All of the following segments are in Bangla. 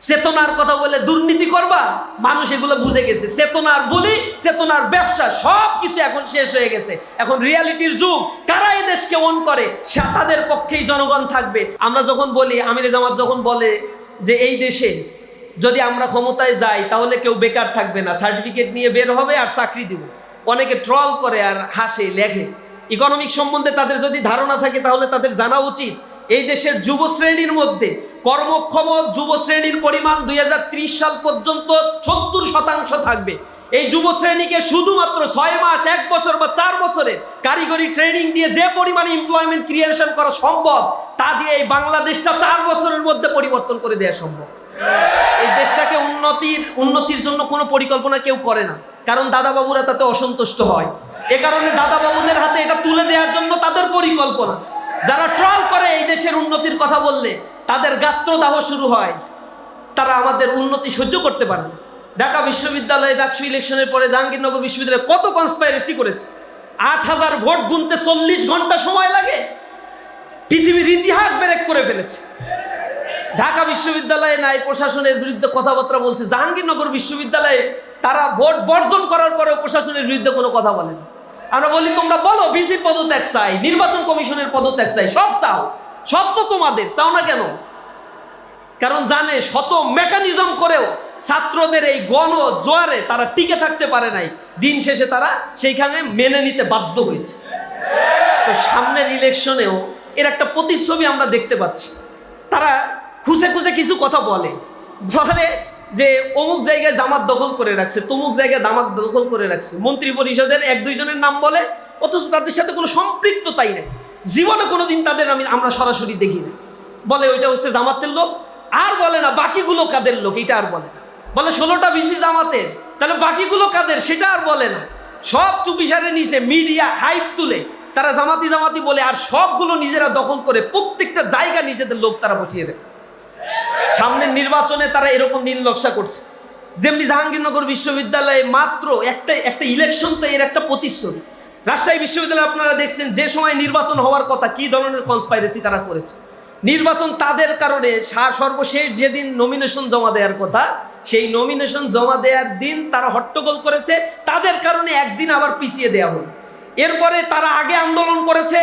চেতনার কথা বলে দুর্নীতি করবা, মানুষ এগুলো বুঝে গেছে। চেতনার বলি, চেতনার ব্যবসা সব কিছু এখন শেষ হয়ে গেছে। এখন রিয়ালিটির যুগ। কারা এই দেশকে অন করে? তাদের পক্ষেই জনগণ থাকবে। আমরা যখন বলি, আমির জামাত যখন বলে যে এই দেশে যদি আমরা ক্ষমতায় যাই, তাহলে কেউ বেকার থাকবে না। সার্টিফিকেট নিয়ে বের হবে আর চাকরি দিব। অনেকে ট্রল করে আর হাসে, লেখে। ইকোনমিক সম্বন্ধে তাদের যদি ধারণা থাকে, তাহলে তাদের জানা উচিত। এই দেশের যুব শ্রেণির মধ্যে কর্মক্ষম যুব শ্রেণির পরিমাণ দুই হাজার ত্রিশ সাল পর্যন্ত সত্তর শতাংশ থাকবে। এই যুব শ্রেণীকে শুধুমাত্র ছয় মাস, এক বছর বা চার বছরে কারিগরি ট্রেনিং দিয়ে যে পরিমাণে এমপ্লয়মেন্ট ক্রিয়েশন করা সম্ভব, তা দিয়ে এই বাংলাদেশটা চার বছরের মধ্যে পরিবর্তন করে দেওয়া সম্ভব। এই দেশটাকে উন্নতির উন্নতির জন্য কোনো পরিকল্পনা কেউ করে না। কারণ দাদা বাবুরা তাতে অসন্তুষ্ট হয়। এ কারণে দাদা বাবুদের হাতে এটা তুলে দেওয়ার জন্য তাদের পরিকল্পনা। যারা ট্রল করে এই দেশের উন্নতির কথা বললে তাদের গাত্রদাহ শুরু হয়। তারা আমাদের উন্নতি সহ্য করতে পারে ঢাকা বিশ্ববিদ্যালয়ে ডাকসু ইলেকশনের পরে জাহাঙ্গীরনগর বিশ্ববিদ্যালয়ে কত কনস্পাইরেসি করেছে? আট হাজার ভোট গুনতে চল্লিশ ঘণ্টা সময় লাগে। পৃথিবীর ইতিহাস ব্রেক করে ফেলেছে। ঢাকা বিশ্ববিদ্যালয়ে নাই প্রশাসনের বিরুদ্ধে কথাবার্তা বলছে জাহাঙ্গীরনগর বিশ্ববিদ্যালয়ে তারা ভোট বর্জন করার পরেও প্রশাসনের বিরুদ্ধে কোনো কথা বলে না আমরা বলি, তোমরা বলো, বিসির পদত্যাগ চাই, নির্বাচন কমিশনের পদত্যাগ চাই, সব চাও। সব তোমাদের, চাও না কেন? কারণ জানে শত মেকানিজম করেও ছাত্রদের এই গণ জোয়ারে তারা টিকে থাকতে পারে নাই। দিন শেষে তারা সেইখানে মেনে নিতে বাধ্য হয়েছে। তো সামনের ইলেকশনেও এর একটা প্রতিচ্ছবি আমরা দেখতে পাচ্ছি। তারা খুঁজে খুঁজে কিছু কথা বলে। বলে যে অমুক জায়গায় জামাত দখল করে রাখছে, তমুক জায়গায় দামাত দখল করে রাখছে। মন্ত্রী পরিষদের এক দুইজনের নাম বলে, অথচ তাদের সাথে কোনো সম্পৃক্ততাই নেই। জীবনে কোনোদিন তাদের আমি, আমরা সরাসরি দেখি না বলে ওইটা হচ্ছে জামাতের লোক, আর বলে না, বাকিগুলো কাদের লোক, এটা আর বলে না। বলে ষোলোটা বিসি জামাতের, তাহলে বাকিগুলো কাদের, সেটা আর বলে না। সব চুপিসারে নিচে মিডিয়া হাইপ তুলে, তারা জামাতি জামাতি বলে, আর সবগুলো নিজেরা দখল করে প্রত্যেকটা জায়গা নিজেদের লোক তারা বসিয়ে রেখেছে। সামনের নির্বাচনে তারা এরকম নকশা করছে। যেমনি জাহাঙ্গীরনগর বিশ্ববিদ্যালয়ে মাত্র একটা একটা ইলেকশন তো এর একটা প্রতিশ্রুতি। রাজশাহী বিশ্ববিদ্যালয়ে আপনারা দেখছেন, যে সময় নির্বাচন হওয়ার কথা, কি ধরনের কনস্পাইরেসি তারা করেছে? নির্বাচন তাদের কারণে সর্বশেষ যেদিন নমিনেশন জমা দেওয়ার কথা, সেই নমিনেশন জমা দেওয়ার দিন তারা হট্টগোল করেছে। তাদের কারণে একদিন আবার পিছিয়ে দেওয়া হলো। এরপরে তারা আগে আন্দোলন করেছে,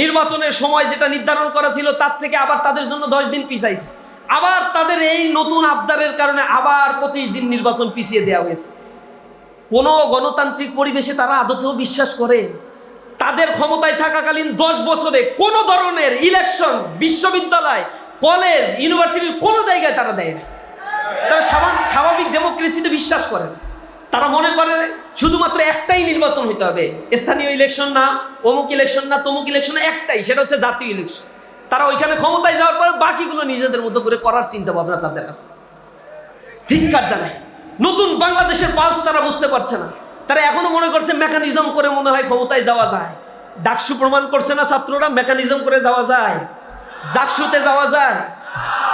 নির্বাচনের সময় যেটা নির্ধারণ করা ছিল, তার থেকে আবার তাদের জন্য দশ দিন পিছাইছে। আবার তাদের এই নতুন আবদারের কারণে আবার পঁচিশ দিন নির্বাচন পিছিয়ে দেওয়া হয়েছে। কোনো গণতান্ত্রিক পরিবেশে তারা আদতেও বিশ্বাস করে। তাদের ক্ষমতায় থাকাকালীন দশ বছরে কোনো ধরনের ইলেকশন বিশ্ববিদ্যালয় কলেজ ইউনিভার্সিটির কোনো জায়গায় তারা দেয় না। তারা স্বাভাবিক ডেমোক্রেসিতে বিশ্বাস করে তারা মনে করে শুধুমাত্র একটাই নির্বাচন হতে হবে। স্থানীয় ইলেকশন না, অমুক ইলেকশন না, তমুক ইলেকশন একটাই, সেটা হচ্ছে জাতীয় ইলেকশন তারা ওইখানে ক্ষমতায় যাওয়ার পর বাকিগুলো নিজেদের মতো করে করার চিন্তা ভাবনা তাদের আছে। ধিক্কার জানায়। নতুন বাংলাদেশের পালস তারা বুঝতে পারছে না। তারা এখনও মনে করছে মেকানিজম করে মনে হয় ক্ষমতায় যাওয়া যায়। ডাকসু প্রমাণ করছে না ছাত্ররা মেকানিজম করে যাওয়া যায়। জাকসুতে যাওয়া যায়।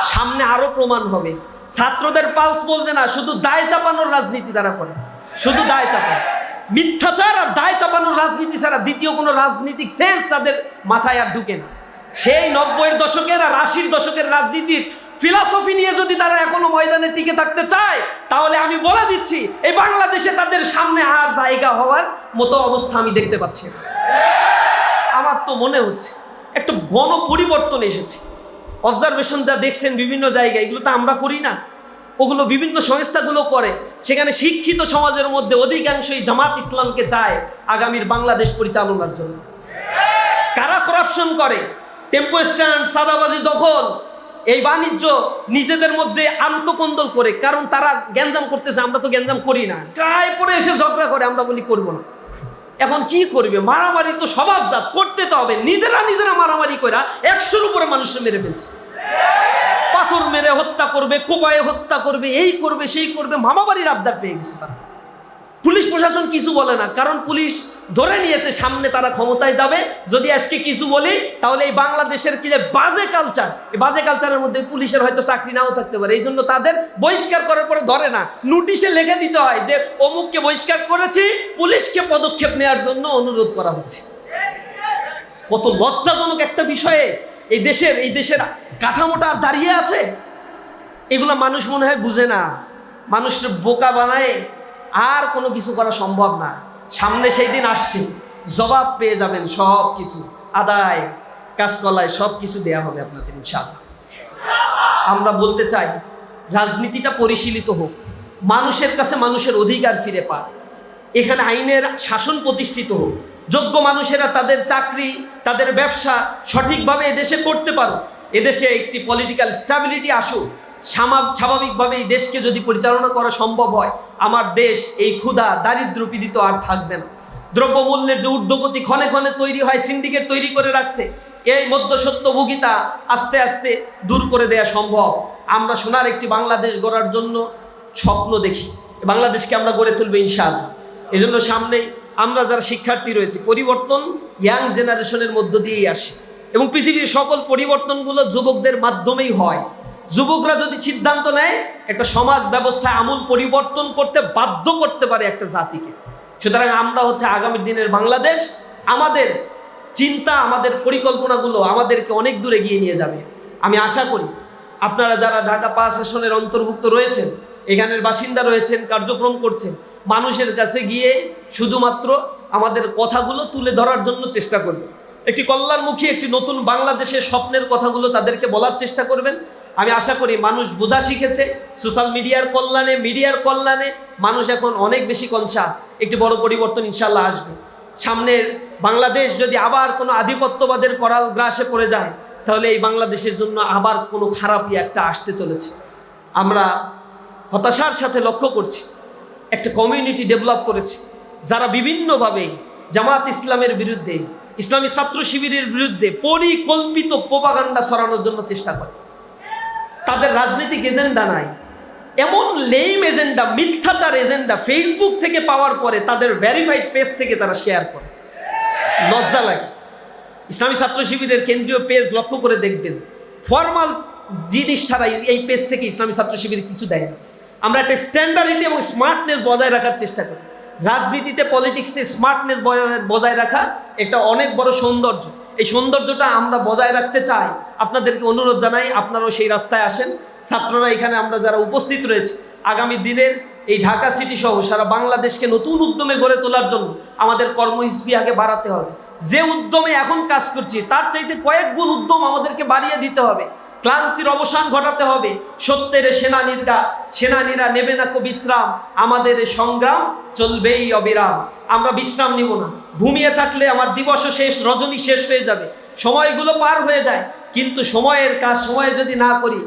সামনে আরও প্রমাণ হবে। ছাত্রদের পালস বলছে না, শুধু দায় চাপানোর রাজনীতি তারা করে। শুধু দায় চাপানো মিথ্যাচার আর দায় চাপানোর রাজনীতি ছাড়া দ্বিতীয় কোনো রাজনীতিক সেন্স তাদের মাথায় আর ঢুকে না। সেই নব্বইয়ের দশকের আর আশির দশকের রাজনীতির ফিলসফি নিয়ে যদি তারা এখনও ময়দানে টিকে থাকতে চায়, তাহলে আমি বলে দিচ্ছি, এই বাংলাদেশে তাদের সামনে আর জায়গা হওয়ার মতো অবস্থা আমি দেখতে পাচ্ছি না। আমার তো মনে হচ্ছে, একটা গণ পরিবর্তন এসেছে। অবজারভেশন যা দেখছেন বিভিন্ন জায়গায়, এগুলো তো আমরা করি না। ওগুলো বিভিন্ন সংস্থাগুলো করে, সেখানে শিক্ষিত সমাজের মধ্যে অধিকাংশই জামাত ইসলামকে চায় আগামীর বাংলাদেশ পরিচালনার জন্য। কারা করাপশন করে? টেম্পো স্ট্যান্ড সাদাবাজি দখল এই বাণিজ্য নিজেদের মধ্যে আন্তকন্দল করে, কারণ তারা গ্যাঞ্জাম করতেছে, আমরা তো গ্যাঞ্জাম করি না। ট্রাই করে এসে ঝগড়া করে, আমরা বলি করব না। এখন কি করবে? মারামারি তো স্বভাবজাত করতে তো হবে। নিজেরা নিজেরা মারামারি করে একশোর উপরে মানুষের মেরে ফেলছে। পাথর মেরে হত্যা করবে, কোপায়ে হত্যা করবে, এই করবে, সেই করবে, মামাবাড়ির আবদার পেয়ে গেছে তারা। পুলিশ প্রশাসন কিছু বলে না, কারণ পুলিশ ধরে নিয়েছে সামনে তারা ক্ষমতায় যাবে। যদি আজকে কিছু বলি, তাহলে এই বাংলাদেশের কি যে বাজে কালচার এই বাজে কালচারের মধ্যে পুলিশের হয়তো চাকরি নাও থাকতে পারে। এই জন্য তাদের বহিষ্কার করার পরে ধরে না, নোটিশে লিখে দিতে হয় যে, অমুককে বহিষ্কার করেছি, পুলিশকে পদক্ষেপ নেওয়ার জন্য অনুরোধ করা হচ্ছে। কত লজ্জাজনক একটা বিষয়ে এই দেশের এই দেশের কাঠামোটা আর দাঁড়িয়ে আছে। এগুলো মানুষ মনে হয় বুঝে না। মানুষের বোকা বানায় আর কোনো কিছু করা সম্ভব না। সামনে সেই দিন আসছে। জবাব পেয়ে যাবেন সব কিছু আদায়, কাজকলায় সব কিছু দেয়া হবে আপনাদের, ইনশাআল্লাহ। আমরা বলতে চাই, রাজনীতিটা পরিশীলিত হোক। মানুষের কাছে মানুষের অধিকার ফিরে পায় এখানে আইনের শাসন প্রতিষ্ঠিত হোক। যোগ্য মানুষেরা তাদের চাকরি, তাদের ব্যবসা সঠিকভাবে এদেশে করতে পারো এদেশে একটি পলিটিক্যাল স্টাবিলিটি আসুক। স্বাভাবিকভাবে এই দেশকে যদি পরিচালনা করা সম্ভব হয়, আমার দেশ এই ক্ষুধা দারিদ্র পীড়িত আর থাকবে না। দ্রব্যমূল্যের যে ঊর্ধ্বগতি ক্ষণে ক্ষণে তৈরি হয়, সিন্ডিকেট তৈরি করে রাখছে, এই মধ্যসত্যভোগিতা আস্তে আস্তে দূর করে দেয়া সম্ভব। আমরা সোনার একটি বাংলাদেশ গড়ার জন্য স্বপ্ন দেখি বাংলাদেশকে আমরা গড়ে তুলবো ইনশাআল্লাহ। এই জন্য সামনে আমরা যারা শিক্ষার্থী রয়েছে, পরিবর্তন ইয়াং জেনারেশনের মধ্য দিয়েই আসে। এবং পৃথিবীর সকল পরিবর্তনগুলো যুবকদের মাধ্যমেই হয়। যুবকরা যদি সিদ্ধান্ত নেয়, একটা সমাজ ব্যবস্থায় আমূল পরিবর্তন করতে বাধ্য করতে পারে একটা জাতিকে। সুতরাং আমরা হচ্ছে আগামী দিনের বাংলাদেশ, আমাদের চিন্তা, আমাদের পরিকল্পনাগুলো আমাদেরকে অনেক দূরে এগিয়ে নিয়ে যাবে। আমি আশা করি আপনারা যারা ঢাকা পাঁচ আসনের অন্তর্ভুক্ত রয়েছেন, এখানের বাসিন্দা রয়েছেন, কার্যক্রম করছেন, মানুষের কাছে গিয়ে শুধুমাত্র আমাদের কথাগুলো তুলে ধরার জন্য চেষ্টা করবেন। একটি কল্যাণমুখী, একটি নতুন বাংলাদেশের স্বপ্নের কথাগুলো তাদেরকে বলার চেষ্টা করবেন। আমি আশা করি মানুষ বোঝা শিখেছে সোশ্যাল মিডিয়ার কল্যাণে মিডিয়ার কল্যাণে মানুষ এখন অনেক বেশি কনসাস একটি বড় পরিবর্তন ইনশাল্লাহ আসবে। সামনের বাংলাদেশ যদি আবার কোনো আধিপত্যবাদের করাল গ্রাসে পড়ে যায়, তাহলে এই বাংলাদেশের জন্য আবার কোনো খারাপই একটা আসতে চলেছে। আমরা হতাশার সাথে লক্ষ্য করছি, একটা কমিউনিটি ডেভেলপ করেছে, যারা বিভিন্নভাবে জামাত ইসলামের বিরুদ্ধে, ইসলামী ছাত্র শিবিরের বিরুদ্ধে পরিকল্পিত প্রোপাগান্ডা ছড়ানোর জন্য চেষ্টা করে। তাদের রাজনৈতিক এজেন্ডা নাই। এমন লেম এজেন্ডা, মিথ্যাচার এজেন্ডা ফেসবুক থেকে পাওয়ার পরে তাদের ভেরিফাইড পেজ থেকে তারা শেয়ার করে। লজ্জা লাগে। ইসলামী ছাত্র শিবিরের কেন্দ্রীয় পেজ লক্ষ্য করে দেখবেন ফর্মাল জিনিস ছাড়া এই পেজ থেকে ইসলামী ছাত্র শিবির কিছু দেয় না। আমরা একটা স্ট্যান্ডার্ডিটি এবং স্মার্টনেস বজায় রাখার চেষ্টা করি। রাজনীতিতে পলিটিক্সে স্মার্টনেস বজায় রাখা একটা অনেক বড় সৌন্দর্য। এই সৌন্দর্যটা আমরা বজায় রাখতে চাই। আপনাদেরকে অনুরোধ জানাই, আপনারাও সেই রাস্তায় আসেন। ছাত্ররা এখানে আমরা যারা উপস্থিত রয়েছে, আগামী দিনের এই ঢাকা সিটি সহ সারা বাংলাদেশকে নতুন উদ্যমে গড়ে তোলার জন্য আমাদের কর্মহিসবি আগে বাড়াতে হবে। যে উদ্যমে এখন কাজ করছি, তার চাইতে কয়েক গুণ উদ্যম আমাদেরকে বাড়িয়ে দিতে হবে। ক্লান্তির অবসান ঘটাতে হবে। সত্যের সেনানীরা সেনানীরা নেবে না কো বিশ্রাম। আমাদের সংগ্রাম চলবেই অবিরাম। আমরা বিশ্রাম নিব না। ঘুমিয়ে থাকলে আমার দিবস শেষ, রজনী শেষ হয়ে যাবে। সময়গুলো পার হয়ে যায়, কিন্তু সময়ের কাজ, সময় যদি না করি,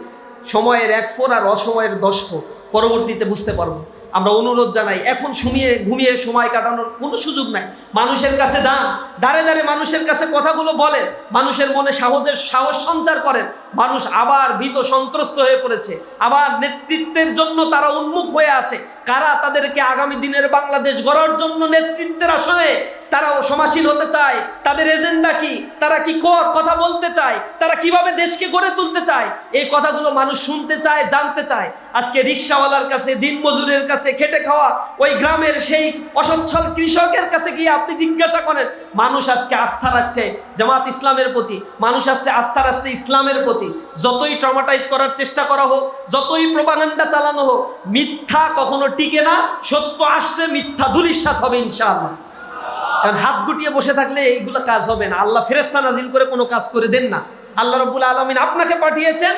সময়ের এক ফোর আর অসময়ের দশ ফোর পরবর্তীতে বুঝতে পারব। আমরা অনুরোধ জানাই, এখন শুনিয়ে ঘুমিয়ে সময় কাটানোর কোনো সুযোগ নাই। মানুষের কাছে দান, দাঁড়ে দাঁড়ে মানুষের কাছে কথাগুলো বলেন, মানুষের মনে সাহসের, সাহস সঞ্চার করেন। মানুষ আবার ভীত সন্ত্রস্ত হয়ে পড়েছে, আবার নেতৃত্বের জন্য তারা উন্মুখ হয়ে আছে। কারা তাদেরকে আগামী দিনের বাংলাদেশ গড়ার জন্য নেতৃত্বের আসনে তারা সমাসীন হতে চায়? তাদের এজেন্ডা কি? তারা কি কথা বলতে চায়? তারা কীভাবে দেশকে গড়ে তুলতে চায়? এই কথাগুলো মানুষ শুনতে চায়, জানতে চায়। আজকে রিক্সাওয়ালার কাছে, দিনমজুরের কাছে খেটে খাওয়া ওই গ্রামের সেই অসচ্ছল কৃষকের কাছে গিয়ে আপনি জিজ্ঞাসা করেন, মানুষ আজকে আস্থা রাখছে জামাত ইসলামের প্রতি, মানুষ আজকে আস্থা রাখছে ইসলামের প্রতি। যতই ট্রমাটাইজ করার চেষ্টা করা হোক, যতই প্রপাগান্ডা চালানো হোক, মিথ্যা কখনো টিকে না, সত্য আসলে মিথ্যা দুলিশ্বাত হবে ইনশাআল্লাহ। কারণ হাত গুটিয়ে বসে থাকলে এইগুলো কাজ হবে না। আল্লাহ ফেরেস্তা নাজিল করে কোনো কাজ করে দেন না। আল্লাহ রবুল আলমিন আপনাকে পাঠিয়েছেন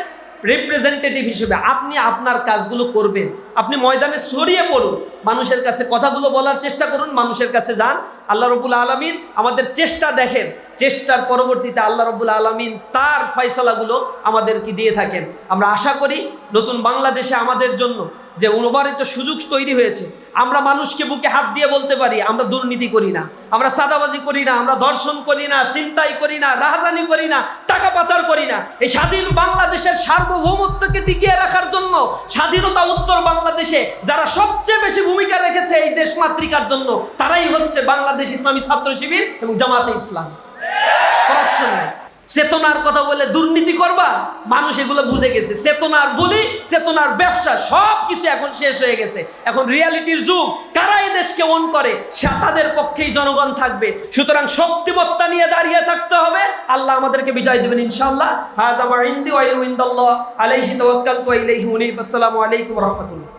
রিপ্রেজেন্টেটিভ হিসেবে। আপনি আপনার কাজগুলো করবেন। আপনি ময়দানে ছড়িয়ে পড়ুন। মানুষের কাছে কথাগুলো বলার চেষ্টা করুন, মানুষের কাছে যান। আল্লাহ রবুল আলমিন আমাদের চেষ্টা দেখেন, চেষ্টার পরবর্তীতে আল্লাহ রবুল আলমিন তার ফয়সালাগুলো আমাদেরকে দিয়ে থাকেন। আমরা আশা করি নতুন বাংলাদেশে আমাদের জন্য যে উন্নবারিত সুযোগ তৈরি হয়েছে, আমরা মানুষকে বুকে হাত দিয়ে বলতে পারি, আমরা দুর্নীতি করি না, আমরা সাদাবাজি করি না, আমরা দর্শন করি না চিন্তাই করি না, রাহাজানি করি না, টাকা পাচার করি না। এই স্বাধীন বাংলাদেশের সার্বভৌমত্বকে টিকিয়ে রাখার জন্য, স্বাধীনতা উত্তর বাংলাদেশে যারা সবচেয়ে বেশি ভূমিকা রেখেছে এই দেশ মাতৃকার জন্য, তারাই হচ্ছে বাংলাদেশ ইসলামী ছাত্র শিবির এবং জামাতে ইসলাম। চেতনার কথা বলে দুর্নীতি করবা, মানুষ এগুলো বুঝে গেছে। চেতনার বলি, চেতনার ব্যবসা সব কিছু এখন শেষ হয়ে গেছে। এখন রিয়ালিটির যুগ। কারা দেশকে অন করে? তাদের পক্ষেই জনগণ থাকবে। সুতরাং শক্তিমত্তা নিয়ে দাঁড়িয়ে থাকতে হবে। আল্লাহ আমাদেরকে বিজয় দেবেন আমার ইন্দি আলাইহি আলাইকুম রাহমাতুল্লাহ।